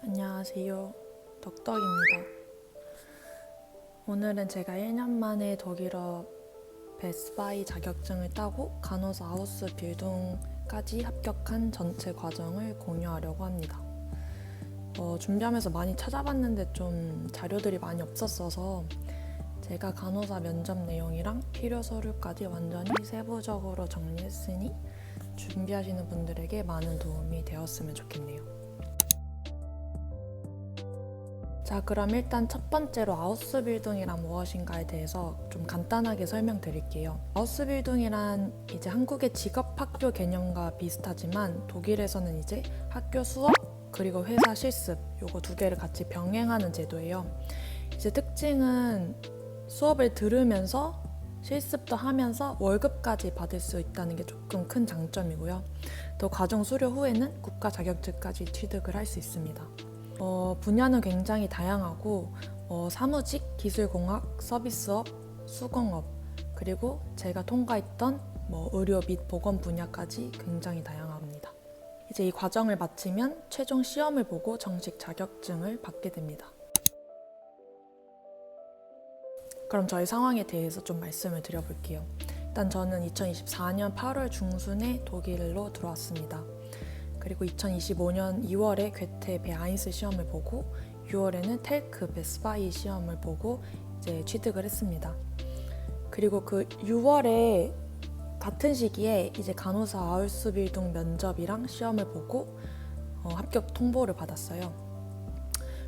안녕하세요. 덕덕입니다. 오늘은 제가 1년 만에 독일어 베스바이 자격증을 따고 간호사 하우스 빌딩까지 합격한 전체 과정을 공유하려고 합니다. 어, 준비하면서 많이 찾아봤는데 좀 자료들이 많이 없었어서 제가 간호사 면접 내용이랑 필요 서류까지 완전히 세부적으로 정리했으니 준비하시는 분들에게 많은 도움이 되었으면 좋겠네요. 자, 그럼 일단 첫 번째로 하우스 빌딩이란 무엇인가에 대해서 좀 간단하게 설명드릴게요. 하우스 빌딩이란 이제 한국의 직업 학교 개념과 비슷하지만 독일에서는 이제 학교 수업 그리고 회사 실습 요거 두 개를 같이 병행하는 제도예요. 이제 특징은 수업을 들으면서 실습도 하면서 월급까지 받을 수 있다는 게 조금 큰 장점이고요. 또 과정 수료 후에는 국가 자격증까지 취득을 할 수 있습니다. 어, 분야는 굉장히 다양하고 어, 사무직, 기술공학, 서비스업, 수공업 그리고 제가 통과했던 뭐 의료 및 보건 분야까지 굉장히 다양합니다. 이제 이 과정을 마치면 최종 시험을 보고 정식 자격증을 받게 됩니다. 그럼 저희 상황에 대해서 좀 말씀을 드려볼게요. 일단 저는 2024년 8월 중순에 독일로 들어왔습니다. 그리고 2025년 2월에 괴테 베아인스 시험을 보고 6월에는 텔크 베스바이 시험을 보고 이제 취득을 했습니다. 그리고 그 6월에 같은 시기에 이제 간호사 아울스빌동 면접이랑 시험을 보고 어, 합격 통보를 받았어요.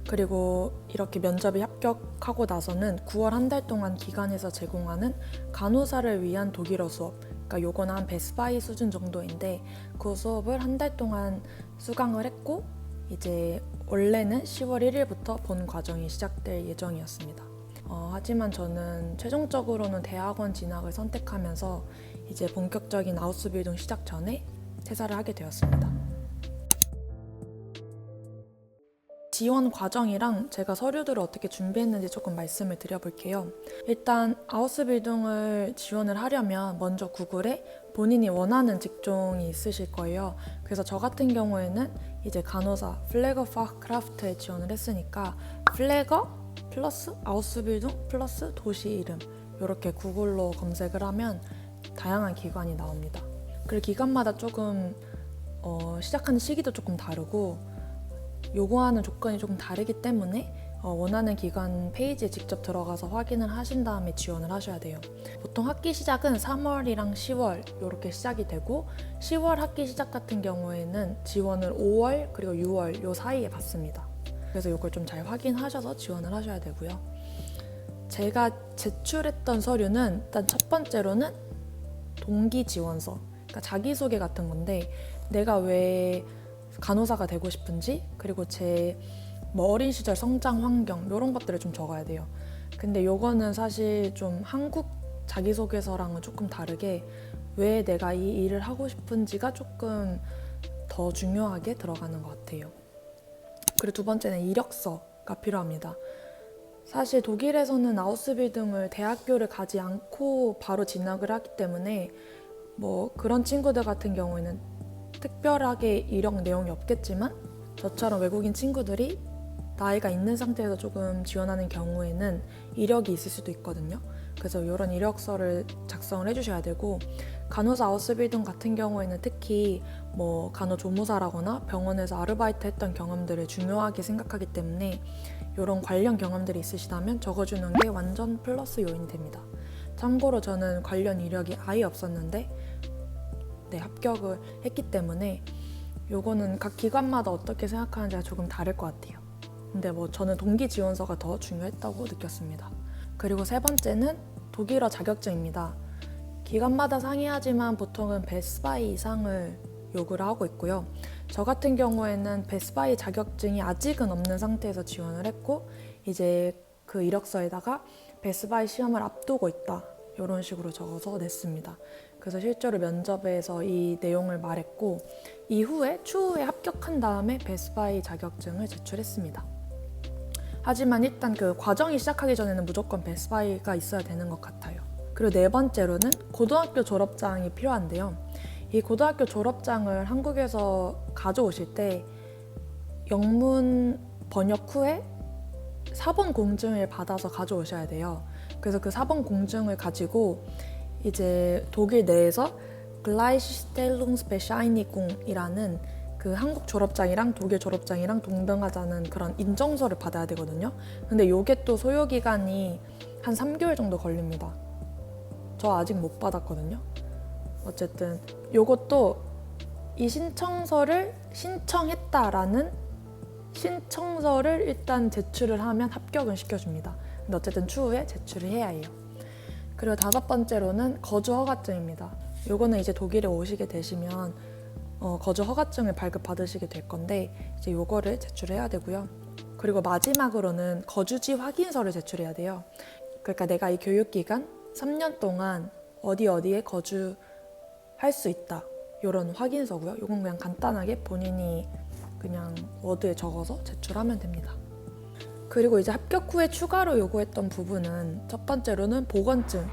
그리고 이렇게 면접에 합격하고 나서는 9월 한 달 동안 기관에서 제공하는 간호사를 위한 독일어 수업 그러니까 요거는 한 베스바이 수준 정도인데 그 수업을 한 달 동안 수강을 했고 이제 원래는 10월 1일부터 본 과정이 시작될 예정이었습니다. 어, 하지만 저는 최종적으로는 대학원 진학을 선택하면서 이제 본격적인 아우스빌딩 시작 전에 퇴사를 하게 되었습니다. 지원 과정이랑 제가 서류들을 어떻게 준비했는지 조금 말씀을 드려볼게요. 일단 아우스빌딩을 지원을 하려면 먼저 구글에 본인이 원하는 직종이 있으실 거예요. 그래서 저 같은 경우에는 이제 간호사 플래거 파크라프트에 지원을 했으니까 플래거 플러스 아우스빌딩 플러스 도시 이름 이렇게 구글로 검색을 하면 다양한 기관이 나옵니다. 그리고 기관마다 조금 어, 시작하는 시기도 조금 다르고 요구하는 조건이 조금 다르기 때문에 어, 원하는 기관 페이지에 직접 들어가서 확인을 하신 다음에 지원을 하셔야 돼요. 보통 학기 시작은 3월이랑 10월 이렇게 시작이 되고 10월 학기 시작 같은 경우에는 지원을 5월 그리고 6월 요 사이에 받습니다. 그래서 이걸 좀 잘 확인하셔서 지원을 하셔야 되고요. 제가 제출했던 서류는 일단 첫 번째로는 동기 지원서, 그러니까 자기소개 같은 건데 내가 왜 간호사가 되고 싶은지 그리고 제 뭐 어린 시절 성장 환경 이런 것들을 좀 적어야 돼요. 근데 요거는 사실 좀 한국 자기소개서랑은 조금 다르게 왜 내가 이 일을 하고 싶은지가 조금 더 중요하게 들어가는 것 같아요. 그리고 두 번째는 이력서가 필요합니다. 사실 독일에서는 아우스빌딩을 대학교를 가지 않고 바로 진학을 하기 때문에 뭐 그런 친구들 같은 경우에는 특별하게 이력 내용이 없겠지만 저처럼 외국인 친구들이 나이가 있는 상태에서 조금 지원하는 경우에는 이력이 있을 수도 있거든요. 그래서 이런 이력서를 작성을 해주셔야 되고 간호사 아우스빌딩 같은 경우에는 특히 뭐 간호조무사라거나 병원에서 아르바이트 했던 경험들을 중요하게 생각하기 때문에 이런 관련 경험들이 있으시다면 적어주는 게 완전 플러스 요인이 됩니다. 참고로 저는 관련 이력이 아예 없었는데 네, 합격을 했기 때문에 요거는 각 기관마다 어떻게 생각하는지가 조금 다를 것 같아요. 근데 뭐 저는 동기 지원서가 더 중요했다고 느꼈습니다. 그리고 세 번째는 독일어 자격증입니다. 기관마다 상이하지만 보통은 베스바이 이상을 요구를 하고 있고요. 저 같은 경우에는 베스바이 자격증이 아직은 없는 상태에서 지원을 했고 이제 그 이력서에다가 베스바이 시험을 앞두고 있다 이런 식으로 적어서 냈습니다. 그래서 실제로 면접에서 이 내용을 말했고 이후에 추후에 합격한 다음에 베스바이 자격증을 제출했습니다. 하지만 일단 그 과정이 시작하기 전에는 무조건 베스바이가 있어야 되는 것 같아요. 그리고 네 번째로는 고등학교 졸업장이 필요한데요. 이 고등학교 졸업장을 한국에서 가져오실 때 영문 번역 후에 사본 공증을 받아서 가져오셔야 돼요. 그래서 그 사본 공증을 가지고 이제 독일 내에서 글라이시스텔룽스베샤이니궁이라는 그 한국 졸업장이랑 독일 졸업장이랑 동등하자는 그런 인정서를 받아야 되거든요. 근데 요게 또 소요 기간이 한 3개월 정도 걸립니다. 저 아직 못 받았거든요. 어쨌든 요것도 이 신청서를 신청했다라는 신청서를 일단 제출을 하면 합격은 시켜줍니다. 근데 어쨌든 추후에 제출을 해야 해요. 그리고 다섯 번째로는 거주 허가증입니다. 요거는 이제 독일에 오시게 되시면 어, 거주 허가증을 발급 받으시게 될 건데 이제 요거를 제출해야 되고요. 그리고 마지막으로는 거주지 확인서를 제출해야 돼요. 그러니까 내가 이 교육 기간 3년 동안 어디 어디에 거주할 수 있다. 요런 확인서고요. 요건 그냥 간단하게 본인이 그냥 워드에 적어서 제출하면 됩니다. 그리고 이제 합격 후에 추가로 요구했던 부분은 첫 번째로는 보건증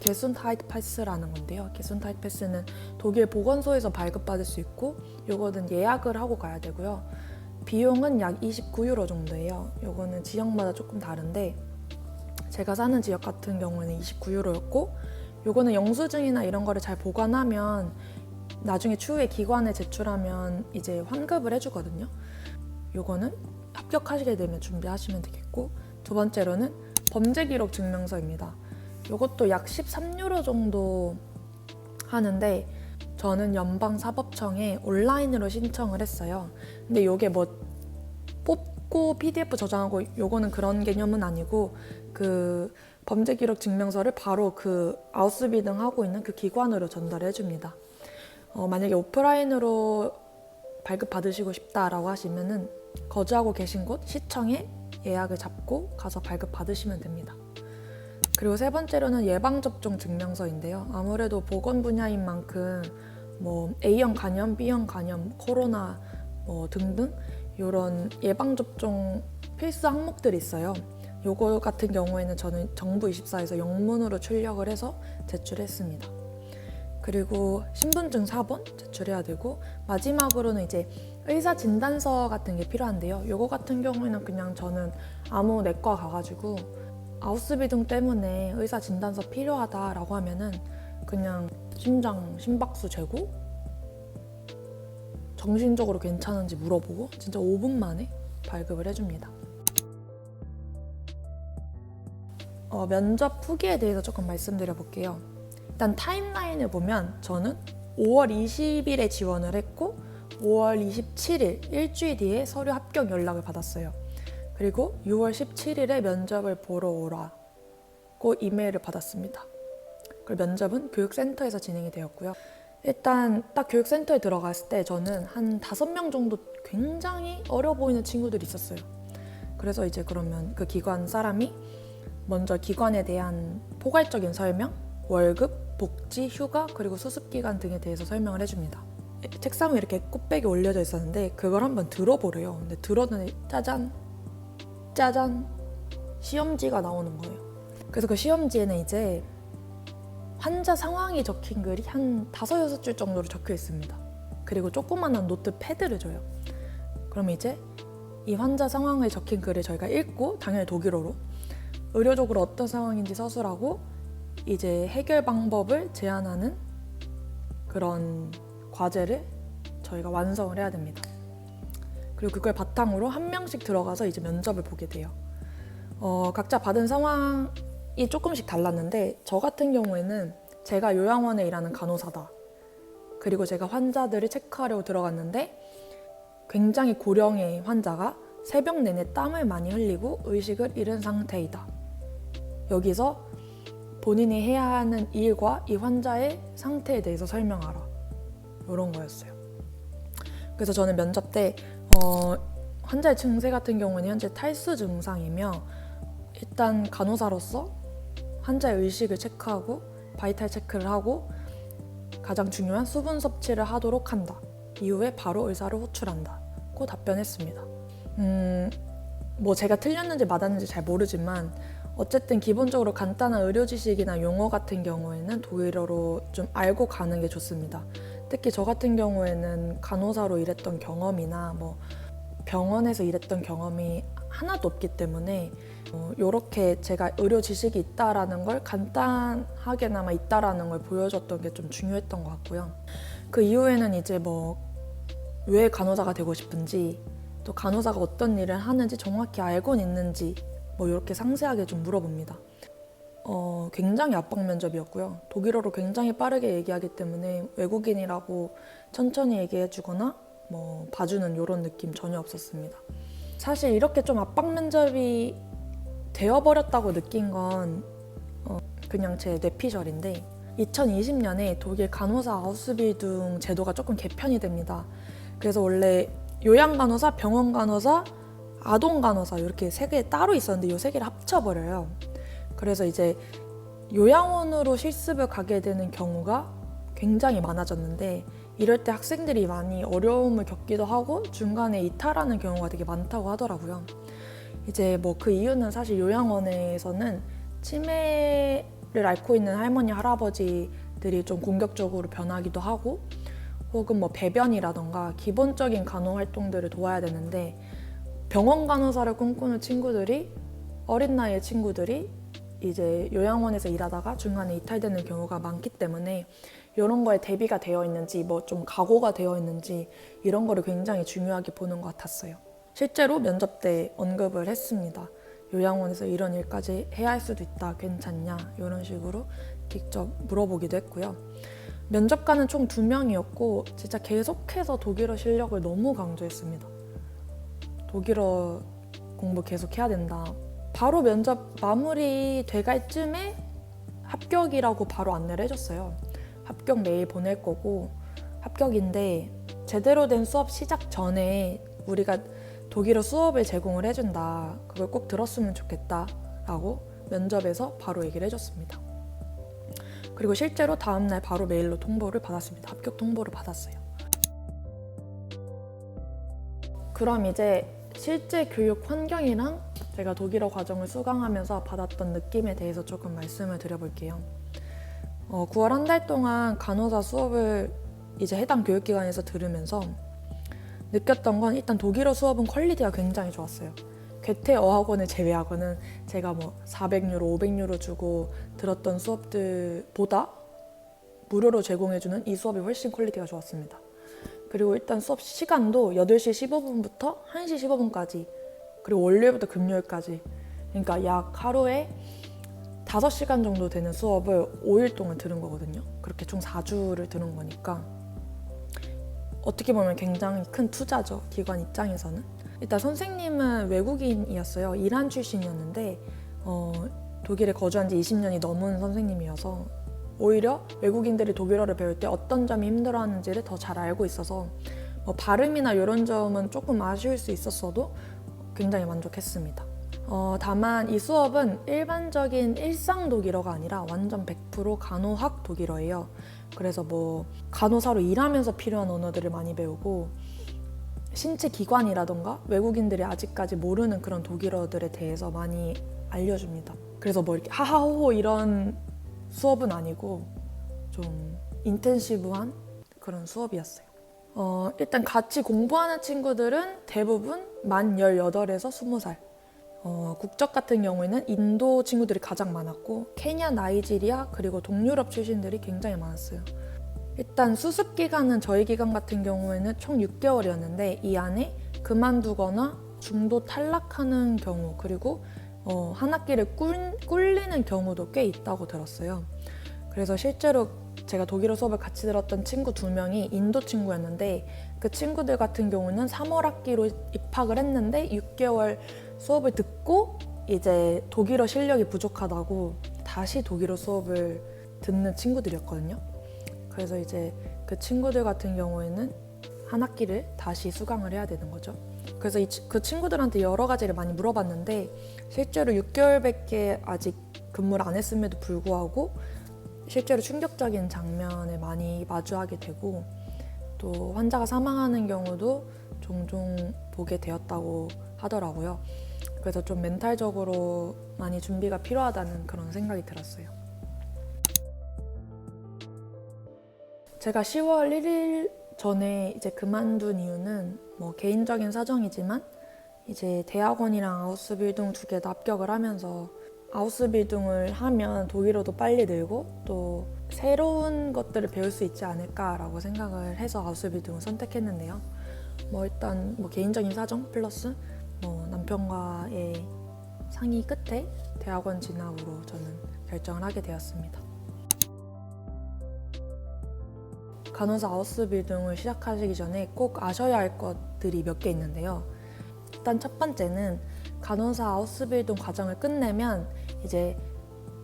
게순타이트 패스라는 건데요. 게순타이트 패스는 독일 보건소에서 발급받을 수 있고 요거는 예약을 하고 가야 되고요. 비용은 약 29유로 정도예요. 요거는 지역마다 조금 다른데 제가 사는 지역 같은 경우에는 29유로였고 요거는 영수증이나 이런 거를 잘 보관하면 나중에 추후에 기관에 제출하면 이제 환급을 해주거든요. 요거는 합격하시게 되면 준비하시면 되겠고 두 번째로는 범죄 기록 증명서입니다. 요것도 약 13유로 정도 하는데 저는 연방 사법청에 온라인으로 신청을 했어요. 근데 요게 뭐 뽑고 PDF 저장하고 요거는 그런 개념은 아니고 그 범죄 기록 증명서를 바로 그 아우스비 등 하고 있는 그 기관으로 전달해 줍니다. 어, 만약에 오프라인으로 발급 받으시고 싶다라고 하시면은 거주하고 계신 곳 시청에 예약을 잡고 가서 발급 받으시면 됩니다. 그리고 세 번째로는 예방접종 증명서인데요. 아무래도 보건 분야인 만큼 뭐 A형 간염, B형 간염, 코로나 뭐 등등 이런 예방접종 필수 항목들이 있어요. 요거 같은 경우에는 저는 정부 24에서 영문으로 출력을 해서 제출했습니다. 그리고 신분증 4번 제출해야 되고 마지막으로는 이제 의사 진단서 같은 게 필요한데요. 요거 같은 경우에는 그냥 저는 아무 내과 가가지고 아우스비등 때문에 의사 진단서 필요하다라고 하면은 그냥 심장 심박수 재고 정신적으로 괜찮은지 물어보고 진짜 5분 만에 발급을 해줍니다. 어, 면접 후기에 대해서 조금 말씀드려 볼게요. 일단 타임라인을 보면 저는 5월 20일에 지원을 했고 5월 27일 일주일 뒤에 서류 합격 연락을 받았어요. 그리고 6월 17일에 면접을 보러 오라고 이메일을 받았습니다. 그리고 면접은 교육센터에서 진행이 되었고요. 일단 딱 교육센터에 들어갔을 때 저는 한 다섯 명 정도 굉장히 어려 보이는 친구들이 있었어요. 그래서 이제 그러면 그 기관 사람이 먼저 기관에 대한 포괄적인 설명, 월급, 복지, 휴가, 그리고 수습 기간 등에 대해서 설명을 해줍니다. 책상 위에 이렇게 꽃백이 올려져 있었는데 그걸 한번 들어보래요. 근데 들었더니 짜잔, 짜잔, 시험지가 나오는 거예요. 그래서 그 시험지에는 이제 환자 상황이 적힌 글이 한 다섯 여섯 줄 정도로 적혀 있습니다. 그리고 조그만한 노트 패드를 줘요. 그럼 이제 이 환자 상황을 적힌 글을 저희가 읽고 당연히 독일어로 의료적으로 어떤 상황인지 서술하고 이제 해결 방법을 제안하는 그런 과제를 저희가 완성을 해야 됩니다. 그리고 그걸 바탕으로 한 명씩 들어가서 이제 면접을 보게 돼요. 어, 각자 받은 상황이 조금씩 달랐는데 저 같은 경우에는 제가 요양원에 일하는 간호사다. 그리고 제가 환자들을 체크하려고 들어갔는데 굉장히 고령의 환자가 새벽 내내 땀을 많이 흘리고 의식을 잃은 상태이다. 여기서 본인이 해야 하는 일과 이 환자의 상태에 대해서 설명하라. 이런 거였어요. 그래서 저는 면접 때 어, 환자의 증세 같은 경우는 현재 탈수 증상이며 일단 간호사로서 환자의 의식을 체크하고 바이탈 체크를 하고 가장 중요한 수분 섭취를 하도록 한다. 이후에 바로 의사를 호출한다.고 답변했습니다. 음, 뭐 제가 틀렸는지 맞았는지 잘 모르지만 어쨌든 기본적으로 간단한 의료 지식이나 용어 같은 경우에는 독일어로 좀 알고 가는 게 좋습니다. 특히 저 같은 경우에는 간호사로 일했던 경험이나 뭐 병원에서 일했던 경험이 하나도 없기 때문에 이렇게 제가 의료 지식이 있다라는 걸 간단하게나마 있다라는 걸 보여줬던 게 좀 중요했던 것 같고요. 그 이후에는 이제 뭐 왜 간호사가 되고 싶은지 또 간호사가 어떤 일을 하는지 정확히 알고는 있는지 뭐 이렇게 상세하게 좀 물어봅니다. 어, 굉장히 압박 면접이었고요. 독일어로 굉장히 빠르게 얘기하기 때문에 외국인이라고 천천히 얘기해주거나 뭐 봐주는 이런 느낌 전혀 없었습니다. 사실 이렇게 좀 압박 면접이 되어버렸다고 느낀 건 어, 그냥 제 뇌피셜인데 2020년에 독일 간호사 아우스빌딩 제도가 조금 개편이 됩니다. 그래서 원래 요양 간호사, 병원 간호사, 아동 간호사 이렇게 세 개 따로 있었는데 이 세 개를 합쳐버려요. 그래서 이제 요양원으로 실습을 가게 되는 경우가 굉장히 많아졌는데 이럴 때 학생들이 많이 어려움을 겪기도 하고 중간에 이탈하는 경우가 되게 많다고 하더라고요. 이제 뭐 그 이유는 사실 요양원에서는 치매를 앓고 있는 할머니 할아버지들이 좀 공격적으로 변하기도 하고 혹은 뭐 배변이라던가 기본적인 간호 활동들을 도와야 되는데 병원 간호사를 꿈꾸는 친구들이 어린 나이의 친구들이 이제 요양원에서 일하다가 중간에 이탈되는 경우가 많기 때문에 이런 거에 대비가 되어 있는지 뭐 좀 각오가 되어 있는지 이런 거를 굉장히 중요하게 보는 것 같았어요. 실제로 면접 때 언급을 했습니다. 요양원에서 이런 일까지 해야 할 수도 있다. 괜찮냐? 이런 식으로 직접 물어보기도 했고요. 면접관은 총 두 명이었고 진짜 계속해서 독일어 실력을 너무 강조했습니다. 독일어 공부 계속 해야 된다. 바로 면접 마무리 돼갈 쯤에 합격이라고 바로 안내를 해줬어요. 합격 메일 보낼 거고 합격인데 제대로 된 수업 시작 전에 우리가 독일어 수업을 제공을 해준다. 그걸 꼭 들었으면 좋겠다 라고 면접에서 바로 얘기를 해줬습니다. 그리고 실제로 다음날 바로 메일로 통보를 받았습니다. 합격 통보를 받았어요. 그럼 이제 실제 교육 환경이랑 제가 독일어 과정을 수강하면서 받았던 느낌에 대해서 조금 말씀을 드려볼게요. 어, 9월 한 달 동안 간호사 수업을 이제 해당 교육기관에서 들으면서 느꼈던 건 일단 독일어 수업은 퀄리티가 굉장히 좋았어요. 괴테 어학원을 제외하고는 제가 뭐 400유로, 500유로 주고 들었던 수업들보다 무료로 제공해주는 이 수업이 훨씬 퀄리티가 좋았습니다. 그리고 일단 수업 시간도 8시 15분부터 1시 15분까지 그리고 월요일부터 금요일까지 그러니까 약 하루에 5시간 정도 되는 수업을 5일 동안 들은 거거든요. 그렇게 총 4주를 들은 거니까 어떻게 보면 굉장히 큰 투자죠. 기관 입장에서는. 일단 선생님은 외국인이었어요. 이란 출신이었는데 어, 독일에 거주한 지 20년이 넘은 선생님이어서 오히려 외국인들이 독일어를 배울 때 어떤 점이 힘들어하는지를 더 잘 알고 있어서 뭐 발음이나 이런 점은 조금 아쉬울 수 있었어도 굉장히 만족했습니다. 어, 다만 이 수업은 일반적인 일상 독일어가 아니라 완전 100% 간호학 독일어예요. 그래서 뭐 간호사로 일하면서 필요한 언어들을 많이 배우고 신체 기관이라던가 외국인들이 아직까지 모르는 그런 독일어들에 대해서 많이 알려줍니다. 그래서 뭐 이렇게 하하호호 이런 수업은 아니고 좀 인텐시브한 그런 수업이었어요. 어, 일단 같이 공부하는 친구들은 대부분 만 18에서 20살. 어, 국적 같은 경우에는 인도 친구들이 가장 많았고 케냐, 나이지리아 그리고 동유럽 출신들이 굉장히 많았어요. 일단 수습 기간은 저희 기간 같은 경우에는 총 6개월이었는데 이 안에 그만두거나 중도 탈락하는 경우 그리고 어, 한 학기를 꿀, 꿀리는 경우도 꽤 있다고 들었어요. 그래서 실제로 제가 독일어 수업을 같이 들었던 친구 두 명이 인도 친구였는데 그 친구들 같은 경우는 3월 학기로 입학을 했는데 6개월 수업을 듣고 이제 독일어 실력이 부족하다고 다시 독일어 수업을 듣는 친구들이었거든요. 그래서 이제 그 친구들 같은 경우에는 한 학기를 다시 수강을 해야 되는 거죠. 그래서 이, 그 친구들한테 여러 가지를 많이 물어봤는데 실제로 6개월밖에 아직 근무를 안 했음에도 불구하고 실제로 충격적인 장면을 많이 마주하게 되고 또 환자가 사망하는 경우도 종종 보게 되었다고 하더라고요. 그래서 좀 멘탈적으로 많이 준비가 필요하다는 그런 생각이 들었어요. 제가 10월 전에 이제 그만둔 이유는 뭐 개인적인 사정이지만 이제 대학원이랑 아우스빌딩 두개 다 합격을 하면서 아우스빌딩을 하면 독일어도 빨리 늘고 또 새로운 것들을 배울 수 있지 않을까라고 생각을 해서 아우스빌딩을 선택했는데요. 뭐 일단 뭐 개인적인 사정 플러스 뭐 남편과의 상의 끝에 대학원 진학으로 저는 결정을 하게 되었습니다. 간호사 아우스빌딩을 시작하시기 전에 꼭 아셔야 할 것들이 몇 개 있는데요. 일단 첫 번째는 간호사 아우스빌딩 과정을 끝내면 이제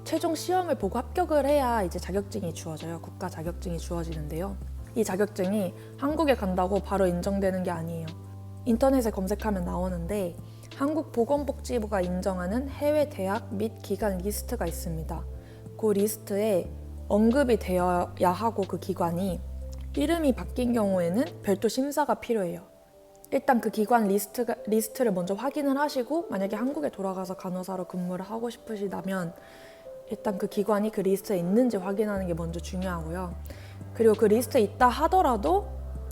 최종 시험을 보고 합격을 해야 이제 자격증이 주어져요. 국가 자격증이 주어지는데요. 이 자격증이 한국에 간다고 바로 인정되는 게 아니에요. 인터넷에 검색하면 나오는데 한국보건복지부가 인정하는 해외 대학 및 기관 리스트가 있습니다. 그 리스트에 언급이 되어야 하고 그 기관이 이름이 바뀐 경우에는 별도 심사가 필요해요. 일단 그 기관 리스트가, 리스트를 먼저 확인을 하시고 만약에 한국에 돌아가서 간호사로 근무를 하고 싶으시다면 일단 그 기관이 그 리스트에 있는지 확인하는 게 먼저 중요하고요. 그리고 그 리스트에 있다 하더라도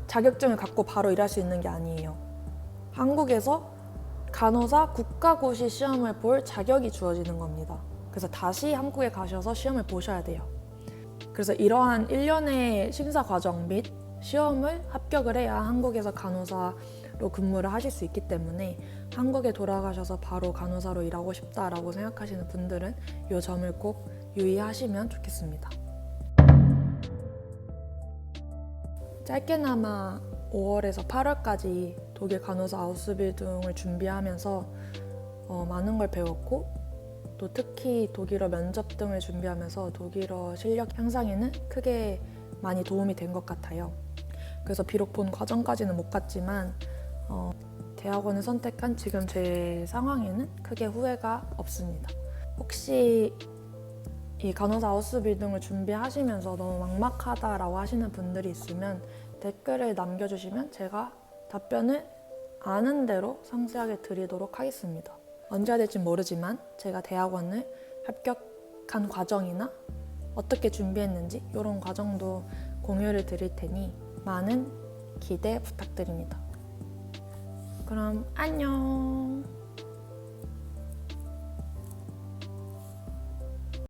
자격증을 갖고 바로 일할 수 있는 게 아니에요. 한국에서 간호사 국가고시 시험을 볼 자격이 주어지는 겁니다. 그래서 다시 한국에 가셔서 시험을 보셔야 돼요. 그래서 이러한 일련의 심사 과정 및 시험을 합격을 해야 한국에서 간호사로 근무를 하실 수 있기 때문에 한국에 돌아가셔서 바로 간호사로 일하고 싶다라고 생각하시는 분들은 이 점을 꼭 유의하시면 좋겠습니다. 짧게나마 5월에서 8월까지 독일 간호사 아우스빌딩을 준비하면서 어, 많은 걸 배웠고 또 특히 독일어 면접 등을 준비하면서 독일어 실력 향상에는 크게 많이 도움이 된 것 같아요. 그래서 비록 본 과정까지는 못 갔지만 어, 대학원을 선택한 지금 제 상황에는 크게 후회가 없습니다. 혹시 이 간호사 아우스빌딩을 준비하시면서 너무 막막하다라고 하시는 분들이 있으면 댓글을 남겨주시면 제가 답변을 아는 대로 상세하게 드리도록 하겠습니다. 언제 될지 모르지만 제가 대학원을 합격한 과정이나 어떻게 준비했는지 이런 과정도 공유를 드릴 테니 많은 기대 부탁드립니다. 그럼 안녕.